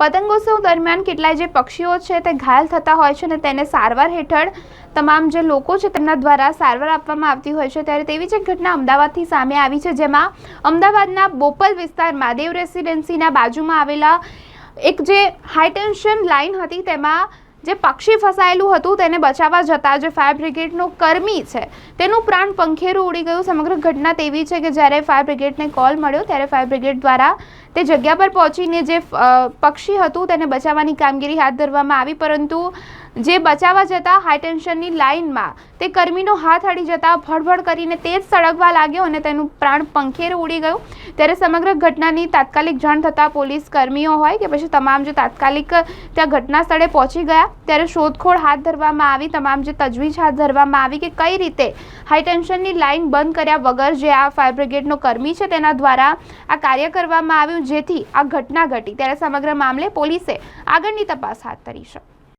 પતંગોત્સવ દરમિયાન કેટલાય જે પક્ષીઓ છે તે ઘાયલ થતા હોય છે અને તેને સારવાર હેઠળ તમામ જે લોકો છે તેમના દ્વારા સારવાર આપવામાં આવતી હોય છે. ત્યારે તેવી જ એક ઘટના અમદાવાદથી સામે આવી છે, જેમાં અમદાવાદના બોપલ વિસ્તારમાં દેવ રેસિડેન્સીના બાજુમાં આવેલા એક જે હાઈટેન્શન લાઇન હતી, તેમાં જે પક્ષી ફસાયેલું હતું તેને બચાવવા જતા જે ફાયર બ્રિગેડનો કર્મી છે, તેનું પ્રાણ પંખેરું ઉડી ગયું. સમગ્ર ઘટના તેવી છે કે જ્યારે ફાયર બ્રિગેડને કોલ મળ્યો ત્યારે ફાયર બ્રિગેડ દ્વારા તે જગ્યા પર પહોંચીને જે પક્ષી હતું તેને બચાવવાની કામગીરી હાથ ધરવામાં આવી, પરંતુ જે બચાવવા જતા હાઈટેન્શનની લાઇનમાં તે કર્મીનો હાથ અડી જતા ભડભડ કરીને તે જ સળગવા લાગ્યો અને તેનું પ્રાણ પંખેરું ઉડી ગયું. ત્યારે સમગ્ર ઘટનાની તાત્કાલિક જાણ થતાં પોલીસ કર્મીઓ હોય કે પછી તમામ જે તાત્કાલિક ત્યાં ઘટના સ્થળે પહોંચી ગયા, ત્યારે શોધખોળ હાથ ધરવામાં આવી, તમામ જે તજવીજ હાથ ધરવામાં આવી કે કઈ રીતે હાઈટેન્શનની લાઇન બંધ કર્યા વગર જે આ ફાયર બ્રિગેડનો કર્મી છે તેના દ્વારા આ કાર્ય કરવામાં આવ્યું, જેથી આ ઘટના ઘટી. ત્યારે સમગ્ર મામલે પોલીસે આગળની તપાસ હાથ ધરી છે.